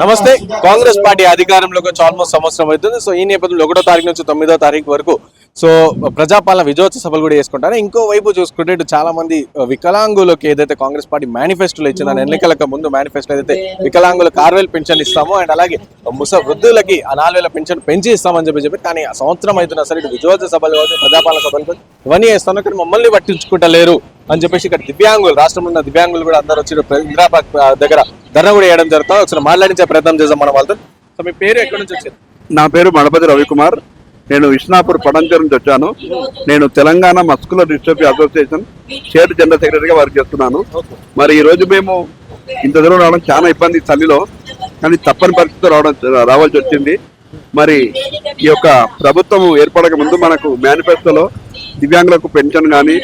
నమస్తే. కాంగ్రెస్ పార్టీ అధికారంలోకి వచ్చి ఆల్మోస్ట్ సంవత్సరం అవుతుంది. సో ఈ నేపథ్యంలో ఒకటో తారీఖు నుంచి తొమ్మిదో తారీఖు వరకు సో ప్రజాపాలన విజయోత్సవ సభలు కూడా చేసుకుంటారు. ఇంకో వైపు చూసుకుంటే చాలా మంది వికలాంగులకు ఏదైతే కాంగ్రెస్ పార్టీ మేనిఫెస్టోలో ఇచ్చిందని ఎన్నికలకు ముందు మేనిఫెస్టో ఏదైతే వికలాంగులకు ఆరు వేలు పెన్షన్ ఇస్తాము అండ్ అలాగే ముస వృద్ధులకి నాలుగు వేల పెన్షన్ పెంచి ఇస్తామని చెప్పి చెప్పి కానీ సంవత్సరం అవుతున్నా సరే ఇటు విజయోత్సవ సభలు కావచ్చు ప్రజాపాలన సభలు కావచ్చు ఇవన్నీ చేస్తాను కానీ మమ్మల్ని పట్టించుకుంటలేరు. అని చెప్పేసి ఇక్కడ దివ్యాంగులు రాష్ట్రంలో ఉన్న దివ్యాంగులు కూడా అందరూ వచ్చి ఇక్కడ దగ్గర ధర్నా కూడా వేయడం జరుగుతుంది. ఒకసారి మాట్లాడించే ప్రయత్నం చేద్దాం మనం వాళ్ళతో. సో మీ పేరు ఎక్కడి నుంచి వచ్చారు నా పేరు మడపతి రవికుమార్. నేను విష్ణాపూర్ పడంచేరు నుంచి వచ్చాను. నేను Telangana muscular dystrophy association state general సెక్రటరీగా వర్క్ చేస్తున్నాను. మరి ఈ రోజు మేము ఇంత దూరం రావడం చాలా ఇబ్బంది చలిలో కానీ తప్పని పరిస్థితితో రావడం రావాల్సి వచ్చింది. మరి ఈ యొక్క ప్రభుత్వం ఏర్పడక ముందు మనకు మేనిఫెస్టోలో దివ్యాంగులకు పెన్షన్ కానీ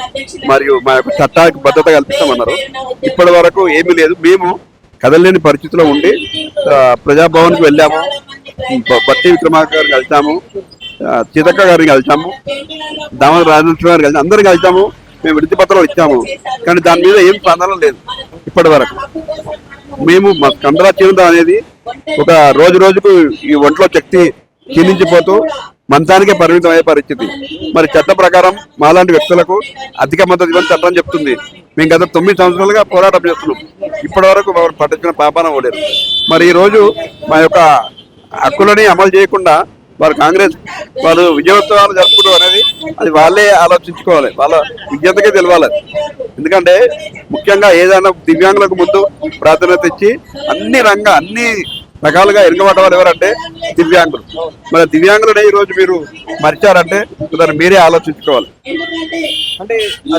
మరియు మా యొక్క చట్టానికి భద్రత కల్పిస్తామన్నారు. ఇప్పటి వరకు ఏమీ లేదు. మేము కదలలేని పరిస్థితిలో ఉండి ప్రజాభవన్కి వెళ్ళాము. బట్టి విక్రమార్క గారిని కలిసాము. చితక్క గారిని కలిసాము. దామోదర రాజలక్ష్మి గారిని కలిసి అందరిని కలిసాము. మేము విడిచి పత్రాలు ఇచ్చాము. కానీ దాని మీద ఏం స్పందన లేదు ఇప్పటి వరకు. మేము మా కండరా చీరద అనేది ఒక రోజు రోజుకు ఈ ఒంట్లో శక్తి క్షీణించిపోతూ మంచానికే పరిమితం అయ్యే పరిస్థితి మరి చట్ట ప్రకారం మాలాంటి వ్యక్తులకు అధిక మద్దతు ఇవ్వని చట్టం చెప్తుంది. మేము గత తొమ్మిది సంవత్సరాలుగా పోరాటం చేస్తున్నాం. ఇప్పటి వరకు పట్టించిన పాపాన పోలేదు. మరి ఈ రోజు మా యొక్క హక్కులని అమలు చేయకుండా వారు కాంగ్రెస్ వాళ్ళు విజయోత్సవాలు జరుపుకోవడం అనేది అది వాళ్ళే ఆలోచించుకోవాలి. వాళ్ళ విజ్ఞతకే తెలవాలి. ఎందుకంటే ముఖ్యంగా ఏదైనా దివ్యాంగులకు ముందు ప్రాధాన్యత ఇచ్చి అన్ని రంగ అన్ని రకాలుగా ఎరగబడ్డ వారు ఎవరంటే దివ్యాంగులు. మరి దివ్యాంగులనే ఈ రోజు మీరు మరిచారంటే దాన్ని మీరే ఆలోచించుకోవాలి. అంటే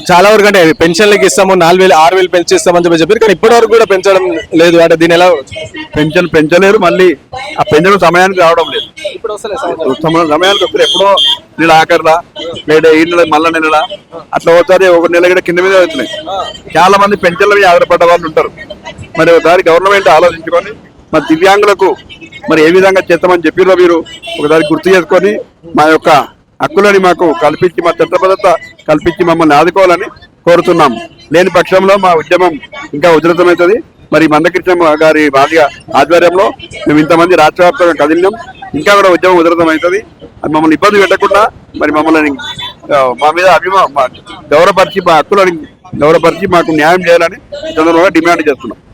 చాలా వరకు అంటే పెన్షన్లకి ఇస్తాము నాలుగు వేలు ఆరు వేలు పెంచి ఇస్తామని చెప్పి చెప్పారు. కానీ ఇప్పటి వరకు కూడా పెంచడం లేదు. అంటే దీని ఎలా పెన్షన్ పెంచలేరు మళ్ళీ ఆ పెన్షన్ సమయానికి రావడం లేదు. సమయానికి వస్తారు ఎప్పుడో నెల ఆఖరిలా లేదా ఈ నెల మళ్ళా నెలలా అట్లా ఒకసారి ఒక నెల కూడా కింద మీద అవుతున్నాయి. చాలా మంది పెన్షన్ల మీద ఆధారపడ్డ వాళ్ళు ఉంటారు. మరి ఒకసారి గవర్నమెంట్ ఆలోచించుకొని మరి దివ్యాంగులకు మరి ఏ విధంగా చేస్తామని చెప్పిరో మీరు ఒకసారి గుర్తు చేసుకొని మా యొక్క హక్కులని మాకు కల్పించి మా చట్టబద్ధత కల్పించి మమ్మల్ని ఆదుకోవాలని కోరుతున్నాం. లేని పక్షంలో మా ఉద్యమం ఇంకా ఉధృతమవుతుంది. మరి మందకృష్ణ గారి భార్య ఆధ్వర్యంలో మేము ఇంతమంది రాష్ట్రవ్యాప్తంగా కదిలినాం. ఇంకా కూడా ఉద్యమం ఉధృతమవుతుంది. అది మమ్మల్ని ఇబ్బంది పెట్టకుండా మరి మమ్మల్ని మా మీద అభిమా గౌరవపరిచి మా హక్కులని గౌరవపరిచి మాకు న్యాయం చేయాలని ఈ సందర్భంగా డిమాండ్ చేస్తున్నాం.